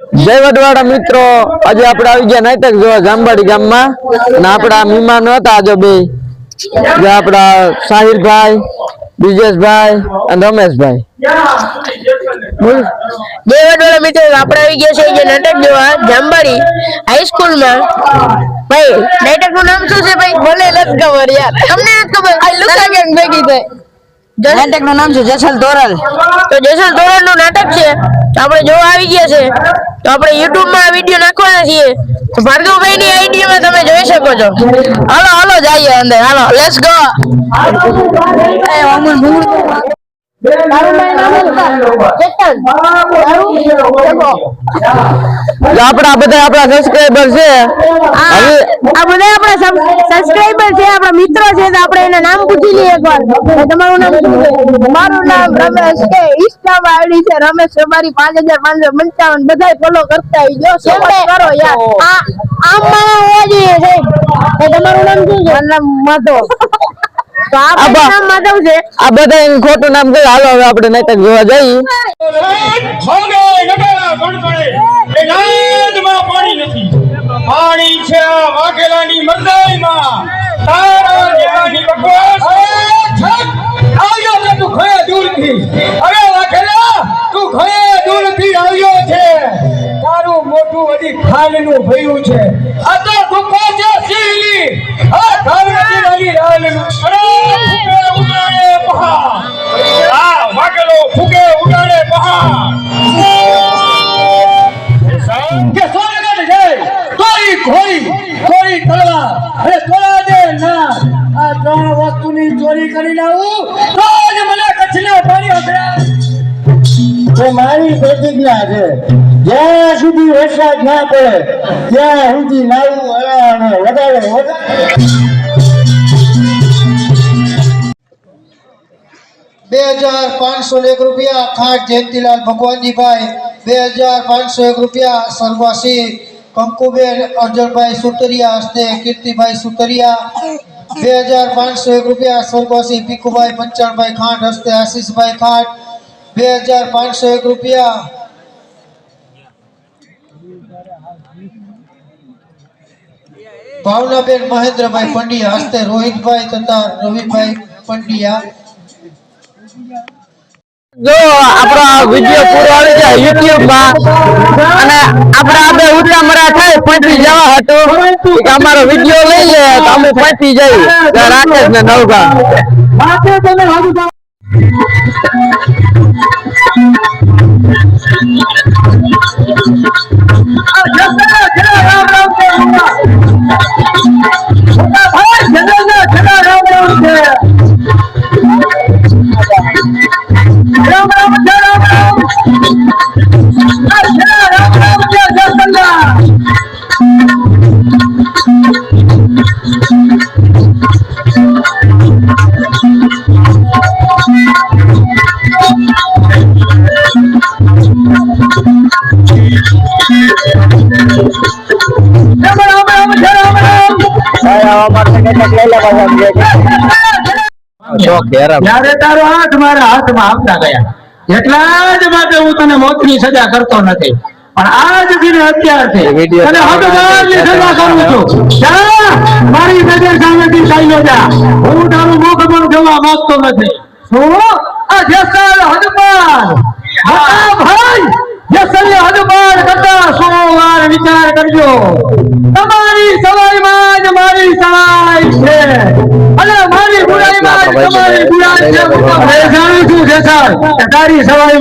જય વડવાડા મિત્રો. આજે આપણે આવી ગયા નાટક જોવા જામવાડી ગામમાં. અને આપણા મહેમાનો હતા આજે બે. જે આપણા સાહિરભાઈ બ્રિજેશભાઈ અને રમેશભાઈ. બોલ. બે વડોળા મિત્રો. આપણે આવી ગયા છે જે નાટક જોવા જાંબાડી હાઈસ્કૂલમાં ભાઈ નાટકનું નામ શું છે ભાઈ? ભલે નથી ખબર યાર. તમને નથી ખબર? આ લુકા ગેંગ ભેગી થાય. નાટકનું નામ છે જસલ તોરલ તો જેસલ તોરલનું નાટક છે? તો આપણે જોવા આવી ગયા છે. તો આપણે યુટ્યુબમાં વીડિયો નાખવાના છીએ. તો ભાર્ગવભાઈ ની આઈડી માં તમે જોઈ શકો છો. હાલો હાલો જઈએ અંદર. હાલો લેટ્સ ગો આપણા બધા આપણા સબસ્ક્રાઈબર છે. આ બધા આપણા સબસ્ક્રાઇબર છે આપણા મિત્રો છે તો આપણે એના નામ પૂછી લઈએ એકવાર. તમારું નામ શું છે? મારું નામ રમેશ છે. ઇન્સ્ટામાં આઈડી છે રમેશ રબારી પાંચ હજાર પાંચસો પંચાવન. બધા ફોલો કરતા આવજો સપોર્ટ કરો યાર. આ માં હોવા જોઈએ તમારું નામ શું છે? મારું નામ માધવ. તો આ નામ માધવ છે. આ બધા એનું ખોટું નામ કહી હાલો હવે આપણે નાટક જોવા જઈએ ભાગે નગારા ગણગણે એ નાદમાં પાણી છે આ વાઘેલાની મરદાઈમાં. તારા જેવાની બકવાસ આવ્યો છે તું ઘરે દૂરથી. અરે વાઘેલા તું ઘરે દૂરથી આવ્યો છે. તારું મોટું હજી ખાલનું ભયું છે. આ તો ગુફો છે ના આ ત્રણ વસ્તુની ચોરી કરી લાવું. તો જ મને કચ્છના પાણી હકડા મારી પ્રતિજ્ઞા છે. જ્યાં સુધી વરસાદ ના પડે ત્યાં સુધી નાવું અને વધારે બે હજાર પાંચસો એક રૂપિયા ખાટ જયંતિલાલ ભગવાનજીભાઈ બે હજાર પાંચસો એક રૂપિયા સ્વર્ગવાસી કંકુબેન અર્જનભાઈ સુતરિયા હસ્તે કીર્તિભાઈ સુતરિયા બે હજાર પાંચસો એક રૂપિયા સ્વર્ગવાસી ભીખુભાઈ પંચાણભાઈ ખાંટ હસ્તે આશીષભાઈ ખાંટ બે હજાર પાંચસો એક રૂપિયા ભાવનાબેન મહેન્દ્રભાઈ પંડ્યા હસ્તે રોહિતભાઈ તથા રવિભાઈ પંડ્યા જો આપણો વીડિયો પૂરો આવી જાય યુટ્યુબમાં અને આપણે આ બે ઉતરા મરા થાય પહોંચી જવા હતું. કે અમારો વીડિયો લઈ લે તો અમે પહોંચી જઈએ. રાકેશ ને નવગા શોખ તારો હાથ મારા હાથમાં આવતા ગયા. એટલા જ માટે હું તને મોતની સજા કરતો નથી. પણ આજ દિન અત્યારથી વીડિયો તને સજા કરું છું. જા, મારી નજર સામેથી ચાલ્યો જા. હું તારું મુખ પણ જોવા માંગતો નથી. શું? આ જસલ હા ભાઈ જસલ હદપાર કરતા સો વાર વિચાર કરજો. અને મારી બુરાઈમાં તમારી બુરાઈ છે હું જાણું છું જેસર તારી સવાઈ